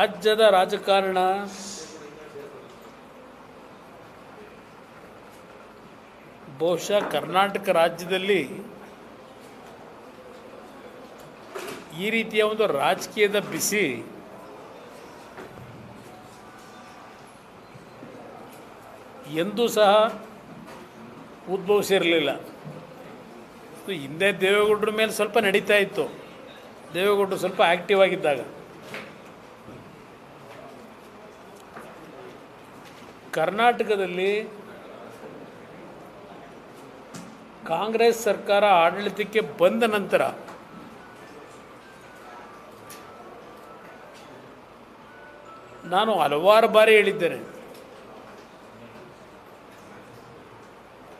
ರಾಜ್ಯದ ರಾಜಕಾರಣ. ಬಹುಶಃ ಕರ್ನಾಟಕ ರಾಜ್ಯದಲ್ಲಿ ಈ ರೀತಿಯ ಒಂದು ರಾಜಕೀಯದ ಬಿಸಿ ಎಂದೂ ಸಹ ಉದ್ಭವಿಸಿರಲಿಲ್ಲ. ಹಿಂದೆ ದೇವೇಗೌಡರ ಮೇಲೆ ಸ್ವಲ್ಪ ನಡೀತಾ ಇತ್ತು. ದೇವೇಗೌಡರು ಸ್ವಲ್ಪ ಆ್ಯಕ್ಟಿವ್ ಆಗಿದ್ದಾಗ. ಕರ್ನಾಟಕದಲ್ಲಿ ಕಾಂಗ್ರೆಸ್ ಸರ್ಕಾರ ಆಡಳಿತಕ್ಕೆ ಬಂದ ನಂತರ ನಾನು ಹಲವಾರು ಬಾರಿ ಹೇಳಿದ್ದೇನೆ,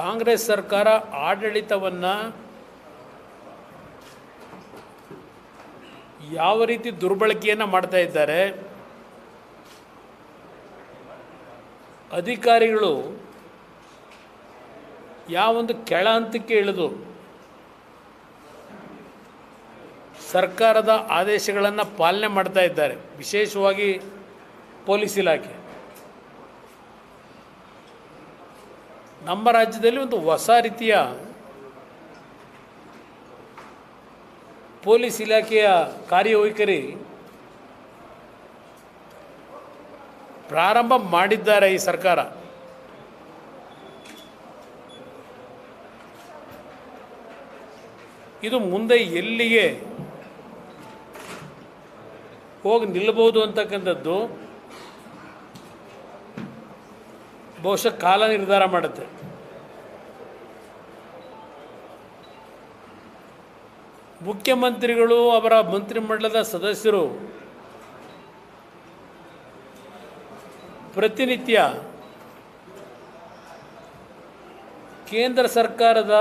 ಕಾಂಗ್ರೆಸ್ ಸರ್ಕಾರ ಆಡಳಿತವನ್ನು ಯಾವ ರೀತಿ ದುರ್ಬಳಕೆಯನ್ನು ಮಾಡ್ತಾ ಇದ್ದಾರೆ ಅಧಿಕಾರಿಗಳು ಯಾವೊಂದು ಕೆಳ ಹಂತಕ್ಕೆ ಇಳಿದು ಸರ್ಕಾರದ ಆದೇಶಗಳನ್ನು ಪಾಲನೆ ಮಾಡ್ತಾ ಇದ್ದಾರೆ. ವಿಶೇಷವಾಗಿ ಪೊಲೀಸ್ ಇಲಾಖೆ. ನಮ್ಮ ರಾಜ್ಯದಲ್ಲಿ ಒಂದು ಹೊಸ ರೀತಿಯ ಪೊಲೀಸ್ ಇಲಾಖೆಯ ಕಾರ್ಯವೈಖರಿ ಪ್ರಾರಂಭ ಮಾಡಿದ್ದಾರೆ ಈ ಸರ್ಕಾರ. ಇದು ಮುಂದೆ ಎಲ್ಲಿಗೆ ಹೋಗಿ ನಿಲ್ಲಬಹುದು ಅಂತಕ್ಕಂಥದ್ದು ಬಹುಶಃ ಕಾಲ ನಿರ್ಧಾರ ಮಾಡುತ್ತೆ. ಮುಖ್ಯಮಂತ್ರಿಗಳು ಅವರ ಮಂತ್ರಿಮಂಡಲದ ಸದಸ್ಯರು ಪ್ರತಿನಿತ್ಯ ಕೇಂದ್ರ ಸರ್ಕಾರದ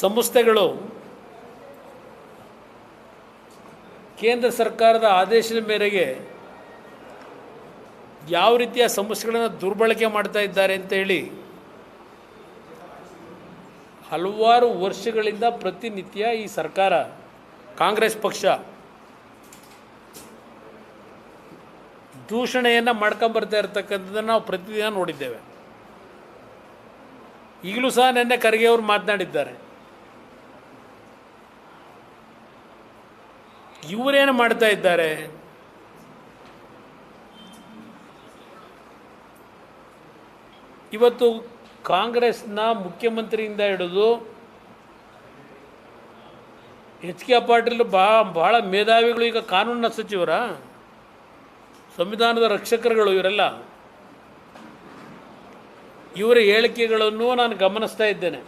ಸಂಸ್ಥೆಗಳು ಕೇಂದ್ರ ಸರ್ಕಾರದ ಆದೇಶದ ಮೇರೆಗೆ ಯಾವ ರೀತಿಯ ಸಮಸ್ಯೆಗಳನ್ನು ದುರ್ಬಳಕೆ ಮಾಡ್ತಾ ಇದ್ದಾರೆ ಅಂತ ಹೇಳಿ ಹಲವಾರು ವರ್ಷಗಳಿಂದ ಪ್ರತಿನಿತ್ಯ ಈ ಸರ್ಕಾರ ಕಾಂಗ್ರೆಸ್ ಪಕ್ಷ ದೂಷಣೆಯನ್ನು ಮಾಡ್ಕೊಂಬರ್ತಾ ಇರ್ತಕ್ಕಂಥದ್ದನ್ನು ನಾವು ಪ್ರತಿದಿನ ನೋಡಿದ್ದೇವೆ. ಈಗಲೂ ಸಹ ನಿನ್ನೆ ಖರ್ಗೆ ಅವರು ಮಾತನಾಡಿದ್ದಾರೆ. ಇವರೇನು ಮಾಡ್ತಾ ಇದ್ದಾರೆ? ಇವತ್ತು ಕಾಂಗ್ರೆಸ್ನ ಮುಖ್ಯಮಂತ್ರಿಯಿಂದ ಹಿಡಿದು ಎಚ್ ಕೆ ಪಾಟೀಲ್ ಬಾ ಭಾಳ ಮೇಧಾವಿಗಳು ಈಗ ಕಾನೂನಿನ ಸಚಿವರ? ಸಂವಿಧಾನದ ರಕ್ಷಕರುಗಳು ಇವರೆಲ್ಲ. ಇವರ ಹೇಳಿಕೆಗಳನ್ನು ನಾನು ಗಮನಿಸ್ತಾ ಇದ್ದೇನೆ.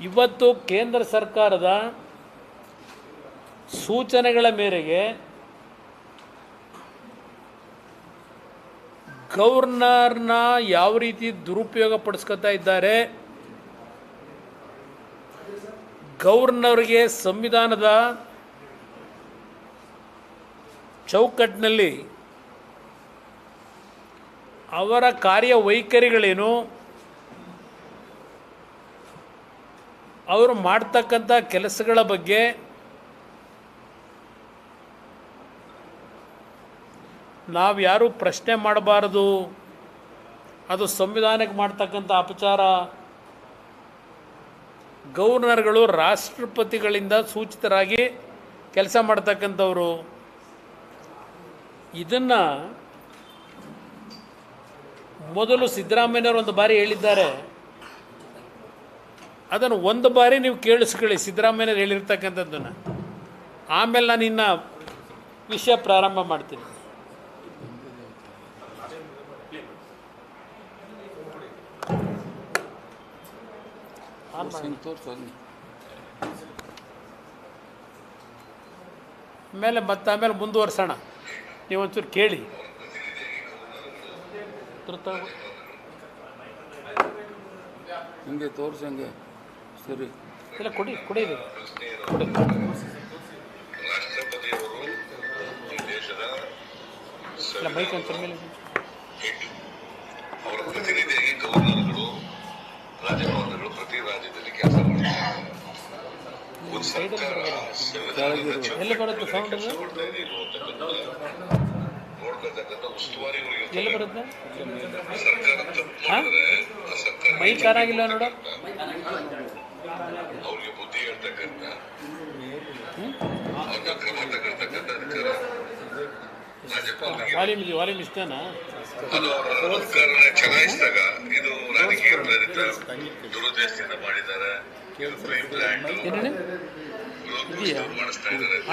ಇವತ್ತು ಕೇಂದ್ರ ಸರ್ಕಾರದ ಸೂಚನೆಗಳ ಮೇರೆಗೆ ಗವರ್ನರ್ನ ಯಾವ ರೀತಿ ದುರುಪಯೋಗ ಪಡಿಸ್ಕೊತಾ ಇದ್ದಾರೆ, ಗವರ್ನರ್ಗೆ ಸಂವಿಧಾನದ ಚೌಕಟ್ಟಿನಲ್ಲಿ ಅವರ ಕಾರ್ಯವೈಖರಿಗಳೇನು? ಅವರು ಮಾಡ್ತಕ್ಕಂಥ ಕೆಲಸಗಳ ಬಗ್ಗೆ ನಾವು ಯಾರೂ ಪ್ರಶ್ನೆ ಮಾಡಬಾರದು? ಅದು ಸಂವಿಧಾನಕ್ಕೆ ಮಾಡ್ತಕ್ಕಂಥ ಅಪಚಾರ? ಗವರ್ನರ್ಗಳು ರಾಷ್ಟ್ರಪತಿಗಳಿಂದ ಸೂಚಿತರಾಗಿ ಕೆಲಸ ಮಾಡ್ತಕ್ಕಂಥವ್ರು. ಇದನ್ನು ಮೊದಲು ಸಿದ್ದರಾಮಯ್ಯನವರು ಒಂದು ಬಾರಿ ಹೇಳಿದ್ದಾರೆ. ಅದನ್ನು ಒಂದು ಬಾರಿ ನೀವು ಕೇಳಿಸ್ಕೊಳ್ಳಿ ಸಿದ್ದರಾಮಯ್ಯನವ್ರು ಹೇಳಿರ್ತಕ್ಕಂಥದ್ದನ್ನು. ಆಮೇಲೆ ನಾನು ಇನ್ನು ವಿಷಯ ಪ್ರಾರಂಭ ಮಾಡ್ತೀನಿ. ಮೇಲೆ ಮತ್ತೆ ಆಮೇಲೆ ಮುಂದುವರ್ಸೋಣ. ನೀವೊಂಚೂರು ಕೇಳಿ. ತುರ್ತು ಹಿಂಗೆ. ತೋರ್ಸಂಗೆ ಸರಿ. ಇಲ್ಲ ಕೊಡಿ ಕೊಡಿ. ಕೊಡಿ. ರಾಷ್ಟ್ರಪತಿಯವರು ಈ ದೇಶದ ಇಲ್ಲ ಮೈಕ್ ಅಂತ ಮೇಲೆ ಅವರ ಪ್ರತಿನಿಧಿಯಾಗಿ ಗವರ್ನರ್ಗಳು ರಾಜಭವನಗಳು ಪ್ರತಿ ರಾಜ್ಯದಲ್ಲಿ ಕೆಲಸ ಮಾಡ್ತಾರೆ ಎಲ್ಲಿ ಬರುತ್ತೆ ಸೌಂಡ್ ಎಲ್ಲಿ ಮೈ ಕಾರಾಗಿಲ್ಲ ನೋಡು ಅವ್ರಿಗೆ ಬುದ್ಧಿ ಹೇಳ್ತಕ್ಕಂಥ ಅವ್ರನ್ನ ಕ್ರಮ ತಗೊಳ್ತಕ್ಕಂಥ ಅಧಿಕಾರ ರಾಜ್ಯಪಾಲರಿಗೆ ವಾಲ್ಯೂಮ್ ಇದೆ ವಾಲ್ಯೂಮ್ ಇಷ್ಟೇನಾ ಅದು ಅವರ ಅಧಿಕಾರನ ಚಲಾಯಿಸಿದಾಗ ಇದು ರಾಜಕೀಯ ಪ್ರೇರಿತ ದುರುದ್ದೇಶದಿಂದ ಮಾಡಿದ್ದಾರೆ ಇದೆಯಾ?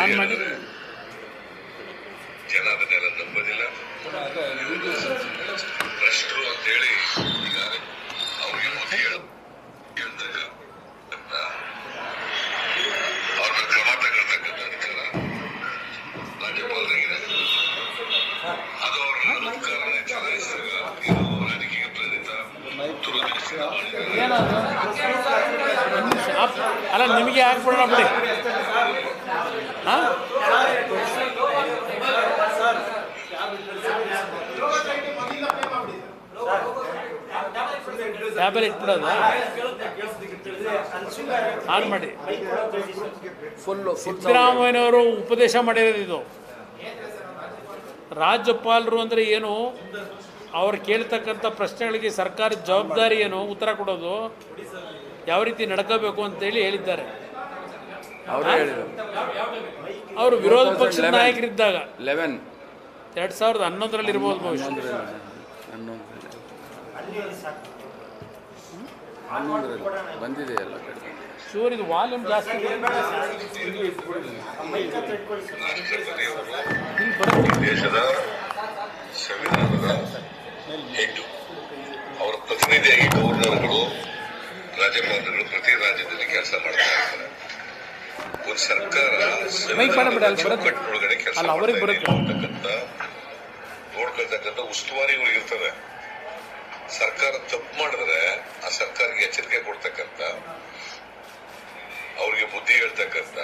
ಆನ್ ಮಾಡಿ. ಜನ ಅದನ್ನೆಲ್ಲ ನಂಬೋದಿಲ್ಲ ಭ್ರಷ್ಟರು ಅಂತ ಹೇಳಿ ಅಲ್ಲ, ನಿಮಗೆ ಹಾಕ್ಬಿಡೋಣ ಬಿಡಿ ಹಾಂ? ಟ್ಯಾಬಲ್ ಇಟ್ಬಿಡೋದ? ಆನ್ ಮಾಡಿ. ಫುಲ್ಲು ಫುಲ್ ಸಿದ್ದರಾಮಯ್ಯನವರು ಉಪದೇಶ ಮಾಡಿರೋದು ಇದು. ರಾಜ್ಯಪಾಲರು ಅಂದರೆ ಏನು? ಅವ್ರು ಕೇಳ್ತಕ್ಕಂಥ ಪ್ರಶ್ನೆಗಳಿಗೆ ಸರ್ಕಾರದ ಜವಾಬ್ದಾರಿ ಏನು? ಉತ್ತರ ಕೊಡೋದು? ಯಾವ ರೀತಿ ನಡ್ಕೋಬೇಕು ಅಂತೇಳಿ ಹೇಳಿದ್ದಾರೆ. ಅವರೇ ಹೇಳಿದರು. ಅವರು ವಿರೋಧ ಪಕ್ಷದ 2011. ನಾಯಕರಿದ್ದಾಗ. ಲೆವೆನ್ ಎರಡು ಸಾವಿರದ ಹನ್ನೊಂದರಲ್ಲಿ ಇರ್ಬೋದು ಹನ್ನೊಂದರಲ್ಲಿ ಬಂದಿದೆ ಎಲ್ಲ ಕಡೆ. ಶೂರ್ ಇದು. ವಾಲ್ಯೂಮ್ ಜಾಸ್ತಿ ದೇಶದ ಸಂವಿಧಾನದ ರಾಜ್ಯಪಾಲರುಗಳು ಪ್ರತಿ ರಾಜ್ಯದಲ್ಲಿ ಕೆಲಸ ಮಾಡ್ತಾ ಇರ್ತಾರೆ ಒಂದು ಸರ್ಕಾರ. ಒಳಗಡೆ ಕೆಲಸ ನೋಡ್ಕೊಳ್ತಕ್ಕಂಥ ಉಸ್ತುವಾರಿಗಳು ಇರ್ತವೆ ಸರ್ಕಾರ ತಪ್ಪು ಮಾಡಿದ್ರೆ ಆ ಸರ್ಕಾರಕ್ಕೆ ಎಚ್ಚರಿಕೆ ಕೊಡ್ತಕ್ಕಂಥ ಅವ್ರಿಗೆ ಬುದ್ಧಿ ಹೇಳ್ತಕ್ಕಂಥ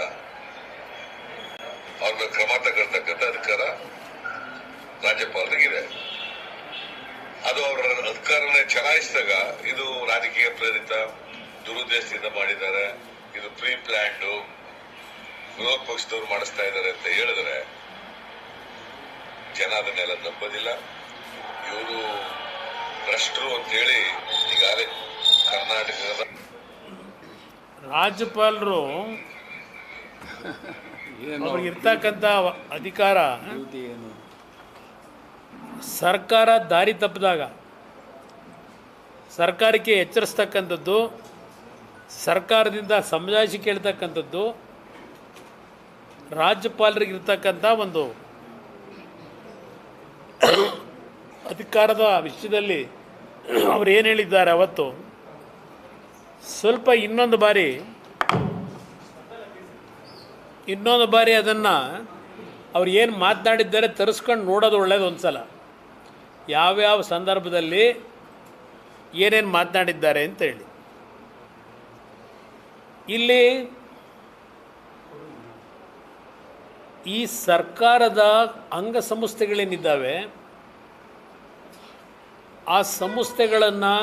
ಅವ್ರನ್ನ ಕ್ರಮ ತಗೊಳ್ತಕ್ಕಂಥ ಅಧಿಕಾರ ರಾಜ್ಯಪಾಲರಿಗಿದೆ ಅದು ಅವರ ಅಧಿಕಾರನ ಚಲಾಯಿಸಿದಾಗ ಇದು ರಾಜಕೀಯ ಪ್ರೇರಿತ ದುರುದ್ದೇಶದಿಂದ ಮಾಡಿದ್ದಾರೆ. ಇದು ಪ್ರೀ ಪ್ಲಾನ್ಡು ವಿರೋಧ ಪಕ್ಷದವ್ರು ಮಾಡಿಸ್ತಾ ಇದ್ದಾರೆ ಅಂತ ಹೇಳಿದ್ರೆ ಜನ ಅದನ್ನೆಲ್ಲ ನಂಬೋದಿಲ್ಲ. ಇವರು ಭ್ರಷ್ಟರು ಅಂತ ಹೇಳಿ ಈಗಾಗಲೇ ಕರ್ನಾಟಕದ ರಾಜ್ಯಪಾಲರು ಏನು ಅವ್ರಿಗೆ ಇರ್ತಕ್ಕಂಥ ಅಧಿಕಾರ ಏನು? ಸರ್ಕಾರ ದಾರಿ ತಪ್ಪಿದಾಗ ಸರ್ಕಾರಕ್ಕೆ ಎಚ್ಚರಿಸ್ತಕ್ಕಂಥದ್ದು ಸರ್ಕಾರದಿಂದ ಸಮಜಾಯಿಷಿ ಕೇಳ್ತಕ್ಕಂಥದ್ದು ರಾಜ್ಯಪಾಲರಿಗೆ ಇರ್ತಕ್ಕಂಥ ಒಂದು ಅಧಿಕಾರದ ವಿಷಯದಲ್ಲಿ ಅವ್ರು ಏನು ಹೇಳಿದ್ದಾರೆ ಅವತ್ತು? ಸ್ವಲ್ಪ ಇನ್ನೊಂದು ಬಾರಿ ಇನ್ನೊಂದು ಬಾರಿ ಅದನ್ನು ಅವ್ರು ಏನು ಮಾತನಾಡಿದ್ದಾರೆ ತರಿಸ್ಕೊಂಡು ನೋಡೋದು ಒಳ್ಳೇದು ಒಂದು ಸಲ ಯಾವ್ಯಾವ ಸಂದರ್ಭದಲ್ಲಿ ಏನೇನು ಮಾತನಾಡಿದ್ದಾರೆ ಅಂತ ಹೇಳಿ. ಇಲ್ಲಿ ಈ ಸರ್ಕಾರದ ಅಂಗಸಂಸ್ಥೆಗಳೇನಿದ್ದಾವೆ ಆ ಸಂಸ್ಥೆಗಳನ್ನು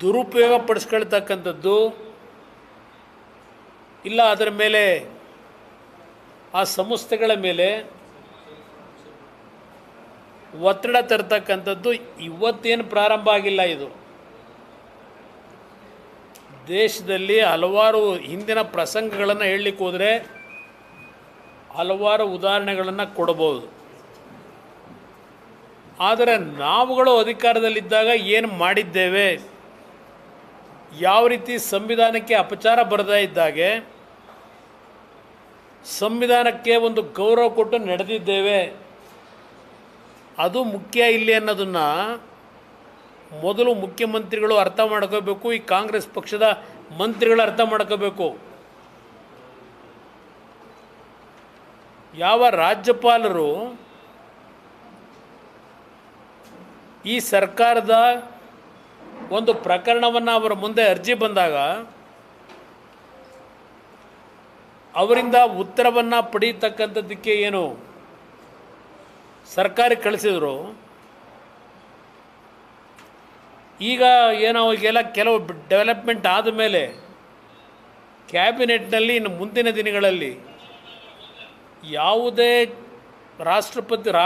ದುರುಪಯೋಗ ಪಡಿಸ್ಕೊಳ್ತಕ್ಕಂಥದ್ದು ಇಲ್ಲ ಅದರ ಮೇಲೆ, ಆ ಸಂಸ್ಥೆಗಳ ಮೇಲೆ ಒತ್ತಡ ತರ್ತಕ್ಕಂಥದ್ದು ಇವತ್ತೇನು ಪ್ರಾರಂಭ ಆಗಿಲ್ಲ ಇದು. ದೇಶದಲ್ಲಿ ಹಲವಾರು ಹಿಂದಿನ ಪ್ರಸಂಗಗಳನ್ನು ಹೇಳಲಿಕ್ಕೆ ಹೋದರೆ ಹಲವಾರು ಉದಾಹರಣೆಗಳನ್ನು ಕೊಡಬಹುದು ಆದರೆ ನಾವುಗಳು ಅಧಿಕಾರದಲ್ಲಿದ್ದಾಗ ಏನು ಮಾಡಿದ್ದೇವೆ? ಯಾವ ರೀತಿ ಸಂವಿಧಾನಕ್ಕೆ ಅಪಚಾರ ಬರದೇ ಇದ್ದಾಗೆ? ಸಂವಿಧಾನಕ್ಕೆ ಒಂದು ಗೌರವ ಕೊಟ್ಟು ನಡೆದಿದ್ದೇವೆ. ಅದು ಮುಖ್ಯ ಇಲ್ಲಿ ಅನ್ನೋದನ್ನು ಮೊದಲು ಮುಖ್ಯಮಂತ್ರಿಗಳು ಅರ್ಥ ಮಾಡ್ಕೋಬೇಕು, ಈ ಕಾಂಗ್ರೆಸ್ ಪಕ್ಷದ ಮಂತ್ರಿಗಳು ಅರ್ಥ ಮಾಡ್ಕೋಬೇಕು. ಯಾವ ರಾಜ್ಯಪಾಲರು ಈ ಸರ್ಕಾರದ ಒಂದು ಪ್ರಕರಣವನ್ನು ಅವರ ಮುಂದೆ ಅರ್ಜಿ ಬಂದಾಗ ಅವರಿಂದ ಉತ್ತರವನ್ನು ಪಡೀತಕ್ಕಂಥದ್ದಕ್ಕೆ ಏನು ಸರ್ಕಾರ ಕಳಿಸಿದ್ರು. ಈಗ ಏನೋ ಈಗೆಲ್ಲ ಕೆಲವು ಡೆವಲಪ್ಮೆಂಟ್ ಆದ ಮೇಲೆ ಕ್ಯಾಬಿನೆಟ್ನಲ್ಲಿ ಇನ್ನು ಮುಂದಿನ ದಿನಗಳಲ್ಲಿ ಯಾವುದೇ ರಾಷ್ಟ್ರಪತಿ